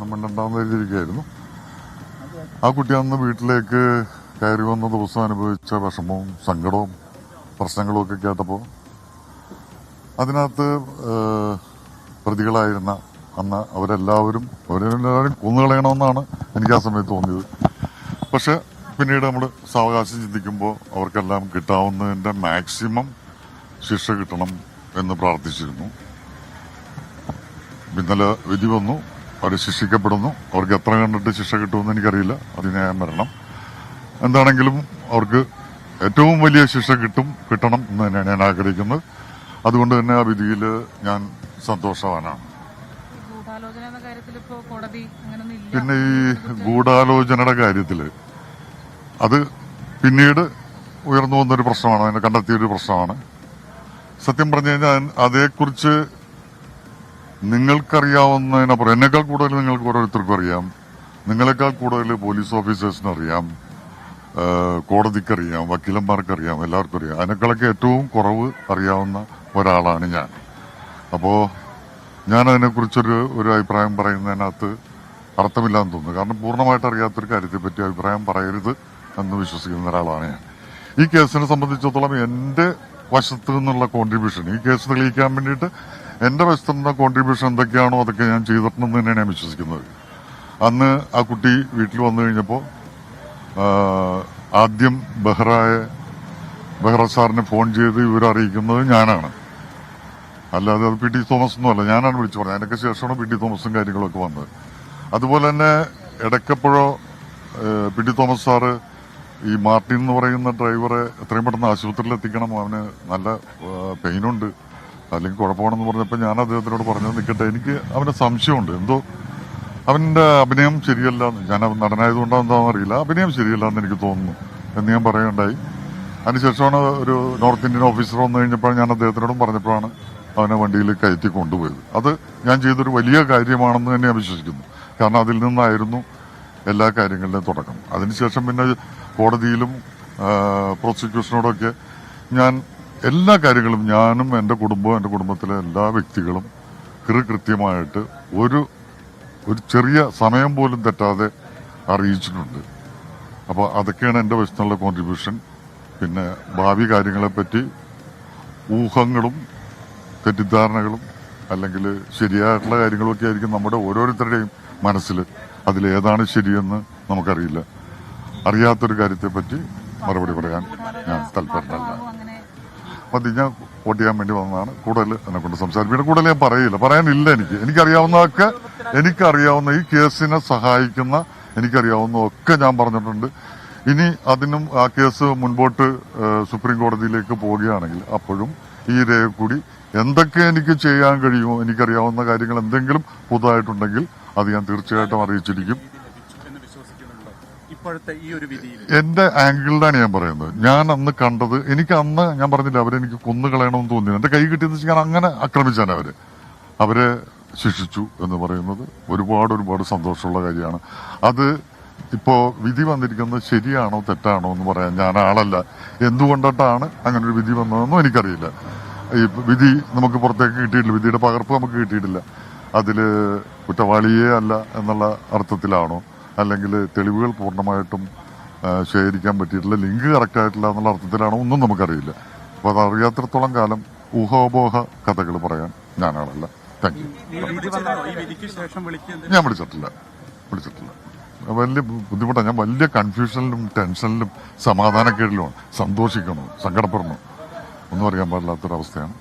രണ്ടാം എഴുതിയിരിക്കുകയായിരുന്നു ആ കുട്ടി അന്ന് വീട്ടിലേക്ക് കയറി വന്ന ദിവസം അനുഭവിച്ച വിഷമവും സങ്കടവും പ്രശ്നങ്ങളും ഒക്കെ കേട്ടപ്പോൾ അതിനകത്ത് പ്രതികളായിരുന്ന അന്ന് അവരെല്ലാവരും അവരെല്ലാവരും കൊന്നുകളയണമെന്നാണ് എനിക്ക് ആ സമയത്ത് തോന്നിയത്. പക്ഷെ പിന്നീട് നമ്മൾ സാവകാശം ചിന്തിക്കുമ്പോൾ അവർക്കെല്ലാം കിട്ടാവുന്നതിന്റെ മാക്സിമം ശിക്ഷ കിട്ടണം എന്ന് പ്രാർത്ഥിച്ചിരുന്നു. ഇന്നലെ വിധി വന്നു. അവർ ശിക്ഷിക്കപ്പെടുന്നു. അവർക്ക് എത്ര കണ്ടിട്ട് ശിക്ഷ കിട്ടുമെന്ന് എനിക്കറിയില്ല. അത് ഞാൻ വരണം. എന്താണെങ്കിലും അവർക്ക് ഏറ്റവും വലിയ ശിക്ഷ കിട്ടും കിട്ടണം എന്ന് തന്നെയാണ് ഞാൻ ആഗ്രഹിക്കുന്നത്. അതുകൊണ്ട് തന്നെ ആ വിധിയിൽ ഞാൻ സന്തോഷവാനാണ്. പിന്നെ ഈ ഗൂഢാലോചനയുടെ കാര്യത്തിൽ അത് പിന്നീട് ഉയർന്നു വന്നൊരു പ്രശ്നമാണ്. അതിനെ കണ്ടെത്തിയൊരു പ്രശ്നമാണ്. സത്യം പറഞ്ഞു കഴിഞ്ഞാൽ അതേക്കുറിച്ച് നിങ്ങൾക്കറിയാവുന്നതിനപ്പുറം എന്നെക്കാൾ കൂടുതൽ നിങ്ങൾക്ക് ഓരോരുത്തർക്കും അറിയാം. നിങ്ങളെക്കാൾ കൂടുതൽ പോലീസ് ഓഫീസേഴ്സിന് അറിയാം. കോടതിക്കറിയാം വക്കീലന്മാർക്കറിയാം എല്ലാവർക്കും അറിയാം. അതിനേക്കാളൊക്കെ ഏറ്റവും കുറവ് അറിയാവുന്ന ഒരാളാണ് ഞാൻ. അപ്പോൾ ഞാൻ അതിനെക്കുറിച്ചൊരു ഒരു അഭിപ്രായം പറയുന്നതിനകത്ത് അർത്ഥമില്ലാന്ന് തോന്നുന്നു. കാരണം പൂർണമായിട്ട് അറിയാത്തൊരു കാര്യത്തെപ്പറ്റി അഭിപ്രായം പറയരുത് എന്ന് വിശ്വസിക്കുന്ന ഒരാളാണ് ഞാൻ. ഈ കേസിനെ സംബന്ധിച്ചിടത്തോളം എന്റെ വശത്തു നിന്നുള്ള കോൺട്രിബ്യൂഷൻ ഈ കേസ് തെളിയിക്കാൻ വേണ്ടിയിട്ട് എന്റെ വശത്തു നിന്നുള്ള കോൺട്രിബ്യൂഷൻ എന്തൊക്കെയാണോ അതൊക്കെ ഞാൻ ചെയ്തിട്ടുണ്ടെന്ന് തന്നെയാണ് ഞാൻ വിശ്വസിക്കുന്നത്. അന്ന് ആ കുട്ടി വീട്ടിൽ വന്നു കഴിഞ്ഞപ്പോൾ ആദ്യം ബെഹ്റായ ബെഹ്റ സാറിനെ ഫോൺ ചെയ്ത് ഇവരറിയിക്കുന്നത് ഞാനാണ്. അല്ലാതെ അത് പി ടി തോമസ് ഒന്നും അല്ല ഞാനാണ് വിളിച്ചു പറഞ്ഞത്. അതിനൊക്കെ ശേഷമാണ് പി ടി തോമസും കാര്യങ്ങളൊക്കെ വന്നത്. അതുപോലെ തന്നെ ഇടയ്ക്കപ്പോഴോ പി ടി തോമസ് സാറ് ഈ മാർട്ടിൻ എന്ന് പറയുന്ന ഡ്രൈവറെ എത്രയും പെട്ടെന്ന് ആശുപത്രിയിൽ എത്തിക്കണം അവന് നല്ല പെയിനുണ്ട് അല്ലെങ്കിൽ കുഴപ്പമാണെന്ന് പറഞ്ഞപ്പോൾ ഞാൻ അദ്ദേഹത്തിനോട് പറഞ്ഞത് നിൽക്കട്ടെ എനിക്ക് അവന് സംശയമുണ്ട്. എന്തോ അവന്റെ അഭിനയം ശരിയല്ല ഞാൻ അവൻ നടനായതുകൊണ്ടോ എന്താണെന്ന് അറിയില്ല. അഭിനയം ശരിയല്ല എന്ന് എനിക്ക് തോന്നുന്നു എന്ന് ഞാൻ പറയുകയുണ്ടായി. അതിനുശേഷമാണ് ഒരു നോർത്ത് ഇന്ത്യൻ ഓഫീസർ വന്നു കഴിഞ്ഞപ്പോൾ ഞാൻ അദ്ദേഹത്തിനോടും പറഞ്ഞപ്പോഴാണ് അവനെ വണ്ടിയിൽ കയറ്റി കൊണ്ടുപോയത്. അത് ഞാൻ ചെയ്തൊരു വലിയ കാര്യമാണെന്ന് തന്നെ ഞാൻ വിശ്വസിക്കുന്നു. കാരണം അതിൽ നിന്നായിരുന്നു എല്ലാ കാര്യങ്ങളുടെയും തുടക്കം. അതിനുശേഷം പിന്നെ കോടതിയിലും പ്രോസിക്യൂഷനോടൊക്കെ ഞാൻ എല്ലാ കാര്യങ്ങളും ഞാനും എന്റെ കുടുംബവും എന്റെ കുടുംബത്തിലെ എല്ലാ വ്യക്തികളും കൃത്യമായിട്ട് ഒരു ഒരു ചെറിയ സമയം പോലും തെറ്റാതെ അറിയിച്ചിട്ടുണ്ട്. അപ്പോൾ അതൊക്കെയാണ് എന്റെ വശത്തുള്ള കോൺട്രിബ്യൂഷൻ പിന്നെ ഭാവി കാര്യങ്ങളെപ്പറ്റി ഊഹങ്ങളും തെറ്റിദ്ധാരണകളും അല്ലെങ്കിൽ ശരിയായിട്ടുള്ള കാര്യങ്ങളൊക്കെ ആയിരിക്കും നമ്മുടെ ഓരോരുത്തരുടെയും മനസ്സിൽ അതിലേതാണ് ശരിയെന്ന് നമുക്കറിയില്ല. അറിയാത്തൊരു കാര്യത്തെപ്പറ്റി മറുപടി പറയാൻ ഞാൻ താല്പര്യമല്ല മതി വോട്ട് ചെയ്യാൻ വേണ്ടി വന്നതാണ്. കൂടുതൽ എന്നെ കൊണ്ട് സംസാരിക്കും കൂടുതൽ ഞാൻ പറയില്ല. പറയാനില്ല എനിക്ക്. എനിക്കറിയാവുന്നതൊക്കെ എനിക്കറിയാവുന്ന ഈ കേസിനെ സഹായിക്കുന്ന എനിക്കറിയാവുന്നതൊക്കെ ഞാൻ പറഞ്ഞിട്ടുണ്ട്. ഇനി അതിനും ആ കേസ് മുൻപോട്ട് സുപ്രീം കോടതിയിലേക്ക് പോവുകയാണെങ്കിൽ അപ്പോഴും ഈ രേഖ കൂടി എന്തൊക്കെ എനിക്ക് ചെയ്യാൻ കഴിയുമോ എനിക്കറിയാവുന്ന കാര്യങ്ങൾ എന്തെങ്കിലും പുതുതായിട്ടുണ്ടെങ്കിൽ അത് ഞാൻ തീർച്ചയായിട്ടും അറിയിച്ചിരിക്കും. എന്റെ ആംഗിളിലാണ് ഞാൻ പറയുന്നത്. ഞാൻ അന്ന് കണ്ടത് എനിക്ക് അന്ന് ഞാൻ പറഞ്ഞില്ല അവരെനിക്ക് കൊന്നുകളയണമെന്ന് തോന്നി എന്റെ കൈ കിട്ടിയെന്ന് വെച്ചാൽ ഞാൻ അങ്ങനെ ആക്രമിച്ചാണ് അവർ. അവരെ ശിക്ഷിച്ചു എന്ന് പറയുന്നത് ഒരുപാട് ഒരുപാട് സന്തോഷമുള്ള കാര്യമാണ്. അത് ഇപ്പോ വിധി വന്നിരിക്കുന്നത് ശരിയാണോ തെറ്റാണോ എന്ന് പറയാൻ ഞാൻ ആളല്ല. എന്തുകൊണ്ടിട്ടാണ് അങ്ങനെ ഒരു വിധി വന്നതെന്നും എനിക്കറിയില്ല. ഈ വിധി നമുക്ക് പുറത്തേക്ക് കിട്ടിയിട്ടില്ല. വിധിയുടെ പകർപ്പ് നമുക്ക് കിട്ടിയിട്ടില്ല. അതിൽ കുറ്റവാളിയേ അല്ല എന്നുള്ള അർത്ഥത്തിലാണോ? അല്ലെങ്കിൽ തെളിവുകൾ പൂർണമായിട്ടും ശേഖരിക്കാൻ പറ്റിയിട്ടില്ല ലിങ്ക് കറക്റ്റ് ആയിട്ടില്ല എന്നുള്ള അർത്ഥത്തിലാണോ ഒന്നും നമുക്കറിയില്ല. അപ്പോൾ അത് അറിയാത്രത്തോളം കാലം ഊഹോപോഹ കഥകൾ പറയാൻ ഞാനാളല്ല. താങ്ക് യു ഞാൻ വിളിച്ചിട്ടില്ല. വിളിച്ചിട്ടില്ല. വലിയ ബുദ്ധിമുട്ടാണ് ഞാൻ വലിയ കൺഫ്യൂഷനിലും ടെൻഷനിലും സമാധാനക്കേടിലുമാണ്. സന്തോഷിക്കണോ സങ്കടപ്പെടണോ ഒന്നും അറിയാൻ പാടില്ലാത്തൊരവസ്ഥയാണ്.